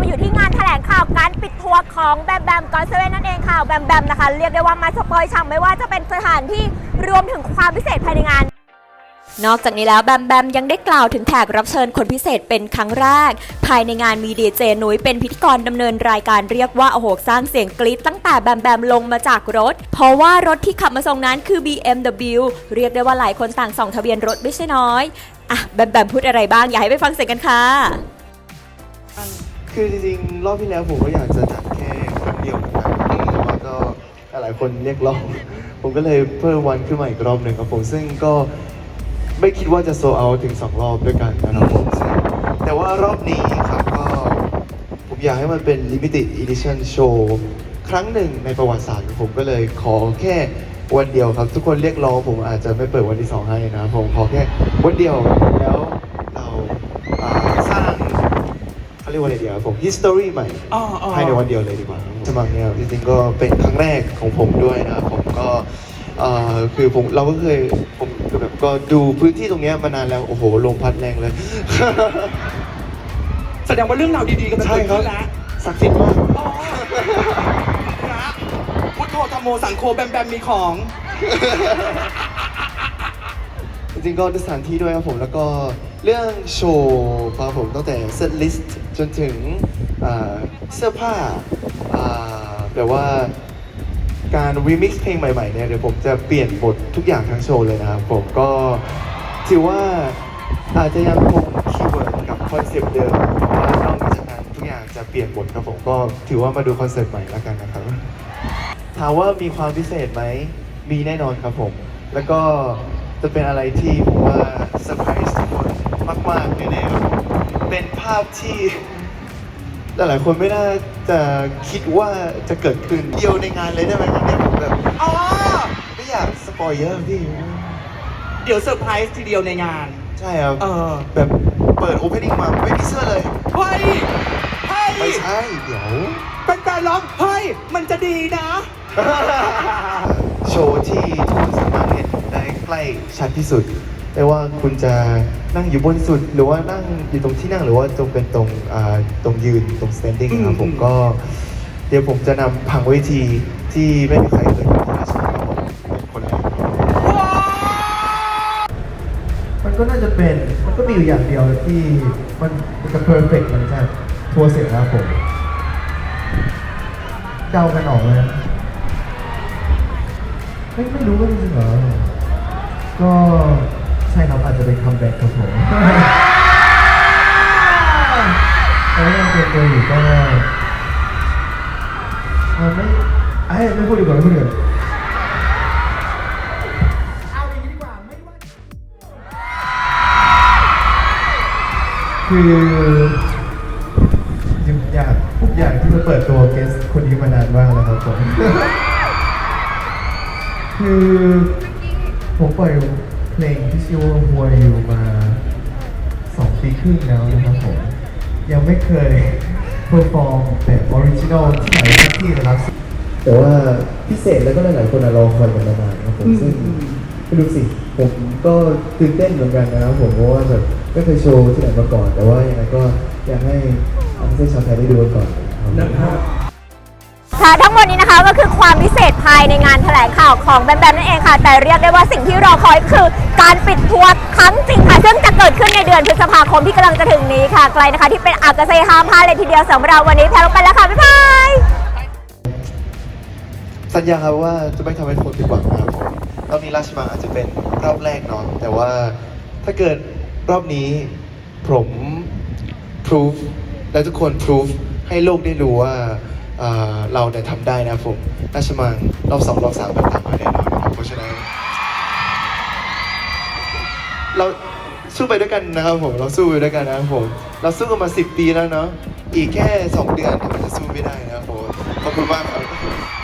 มาอยู่ที่งานแถลงข่าวการปิดทัวร์ของแบมแบมกอนเซเว่นนั่นเองค่ะแบมแบมนะคะ เรียกได้ว่ามาสปอยช่ำไม่ว่าจะเป็นสถานที่รวมถึงความพิเศษภายในงาน นอกจากนี้แล้วแบมแบมยังได้กล่าวถึงแขกรับเชิญคนพิเศษเป็นครั้งแรก ภายในงานมีดีเจนุ้ยเป็นพิธีกรดำเนินรายการเรียกว่าโอ้โหสร้างเสียงกรี๊ดตั้งแต่แบมแบมลงมาจากรถ เพราะว่ารถที่ขับมาส่งนั้นคือ BMW เรียกได้ว่าหลายคนต่างส่องทะเบียนรถไม่ใช่น้อย อะแบมแบมพูดอะไรบ้าง อยากให้ไปฟังเสียงกันค่ะ คือจริงๆ รอบที่แล้วผมก็อยากจะจัดแค่คนเดียวเหมือนกันแต่ว่าก็หลายคนเรียกร้อง ผมก็เลยเพิ่มวันขึ้นมาอีกรอบหนึ่งครับผมซึ่งก็ไม่คิดว่าจะโซเอาถึงสองรอบด้วยกันนะครับผมซึ่งแต่ว่ารอบนี้ครับก็ผมอยากให้มันเป็น limited edition show ครั้งหนึ่งในประวัติศาสตร์ของผมก็เลยขอแค่ วันเดียวครับ ทุกคนเรียกร้องผมอาจจะไม่เปิดวันที่สองให้นะครับผมขอแค่วันเดียวแล้วเราอ่าสร้างเขาเรียกว่าอะไรดีครับผม history ใหม่อ๋ออ๋อ ภายในวันเดียวเลยดีกว่าครับสมัครเนี่ยจริงๆก็เป็นครั้งแรกของผมด้วยนะครับผมก็เอ่อคือผมเราก็เคยผมคือแบบก็ดูพื้นที่ตรงเนี้ยมานานแล้วโอ้โหลมพัดแรงเลย แสดงว่าเรื่องราวดีๆกันใช่ครับแล้วศักดิ์สิทธิ์มาก อ๋อพระพุ ทโธธรรมโมสังโฆแบมแบมมีของ จริงๆก็ด้วยสถานที่ด้วยครับผม แล้วก็เรื่องโชว์ครับผมตั้งแต่เซตลิสต์จนถึงอ่าเสื้อผ้าอ่าแบบว่าการรีมิกซ์เพลงใหม่ๆเนี่ยเดี๋ยวผมจะเปลี่ยนบททุกอย่างทั้งโชว์เลยนะครับผมก็ถือว่าอาจจะยังคงคีย์เวิร์ดกับคอนเซปต์เดิมแต่ว่านอกจากนั้นทุกอย่างจะเปลี่ยนบทครับผมก็ถือว่ามาดูคอนเซปต์ใหม่แล้วกันนะครับ ถามว่ามีความพิเศษไหม มีแน่นอนครับผม แล้วก็จะเป็นอะไรที่ผมว่าเซอร์ไพรส์ทุกคนมากๆแน่ๆครับผมเป็นภาพที่หลายๆคนไม่น่าจะคิดว่าจะเกิดขึ้นเดียวในงานเลยได้ไหมครับเนี่ยผมแบบอ๋อไม่อยากสปอยเยอะพี่ เดี๋ยวเซอร์ไพรส์ทีเดียวในงาน ใช่ครับเออ แบบเปิดโอเพนนิ่งมาไม่มีเสื้อเลย เฮ้ย โชว์ที่ทุกคนสามารถเห็นได้ใกล้ชัดที่สุด ไม่ว่าคุณจะนั่งอยู่บนสุด หรือว่านั่งอยู่ตรงที่นั่งหรือว่าตรงเป็นตรงอ่าตรงยืนตรง standing นะครับอืมผมก็ เดี๋ยวผมจะนำผังเวทีที่ไม่มีใครเคยเห็นที่ราชมังครับผมเป็นคนแรกว้าวมันก็น่าจะเป็น มันก็มีอยู่อย่างเดียวที่มันมันจะเพอร์เฟกต์มันจะทัวร์เสร็จแล้วผมเดากันออกเลย ไม่ไม่รู้ว่าจริงๆเหรอ ก็ใช่ครับอาจจะเป็นคัมแบ็กครับผมแล้วยังเตรียมตัวอยู่ก็เออไม่ไอ้ยไม่พูดดีกว่าไม่พูดดีกว่าเอาอย่างนี้ดีกว่าไม่ว่าคือจริงๆอยากอยากที่จะเปิดตัวเกสคนนี้มานานมากแล้วครับผม คือผมปล่อยเพลงที่ชื่อว่าหัวอยู่มาสองปีครึ่งแล้วนะครับผม ยังไม่เคยเพอร์ฟอร์มแบบออริจินอลที่ไหนสักที่นะครับ แต่ว่าพิเศษแล้วก็หลายๆคนอะรอคอยกันมานานครับผมซึ่งไม่รู้สิ ผมก็ตื่นเต้นเหมือนกันนะครับผมเพราะว่าแบบไม่เคยโชว์ที่ไหนมาก่อน แต่ว่ายังไงก็อยากให้อันเซชาวไทยได้ดูกันก่อนครับนะครับ ค่ะทั้งหมดนี้นะคะก็คือความพิเศษภายในงานแถลงข่าวของแบมแบมนั่นเองค่ะ แต่เรียกได้ว่าสิ่งที่รอคอยคือการปิดทัวร์ครั้งจริงค่ะ ซึ่งจะเกิดขึ้นในเดือนพฤษภาคมที่กำลังจะถึงนี้ค่ะไกลนะคะที่เป็นอากาเซฮามพลาดเลยทีเดียวสำหรับวันนี้แพลวไปแล้วค่ะ บ๊ายบาย สัญญาครับว่าจะไม่ทำให้คนผิดหวังนะครับผมรอบนี้ราชมังอาจจะเป็นรอบแรกเนาะแต่ว่าถ้าเกิดรอบนี้ผมพิสูจและทุกคนพิสูจให้โลกได้รู้ว่า เราเนี่ยทำได้นะครับผมราชมังรอบสองรอบสามแบบตามมาแน่นอนนะครับเพราะฉะนั้นเราสู้ไปด้วยกันนะครับผมเราสู้ไปด้วยกันนะครับผมเราสู้กันมาสิบปีแล้วเนาะอีกแค่สองเดือนมันจะสู้ไม่ได้นะครับผมขอบคุณมากครับ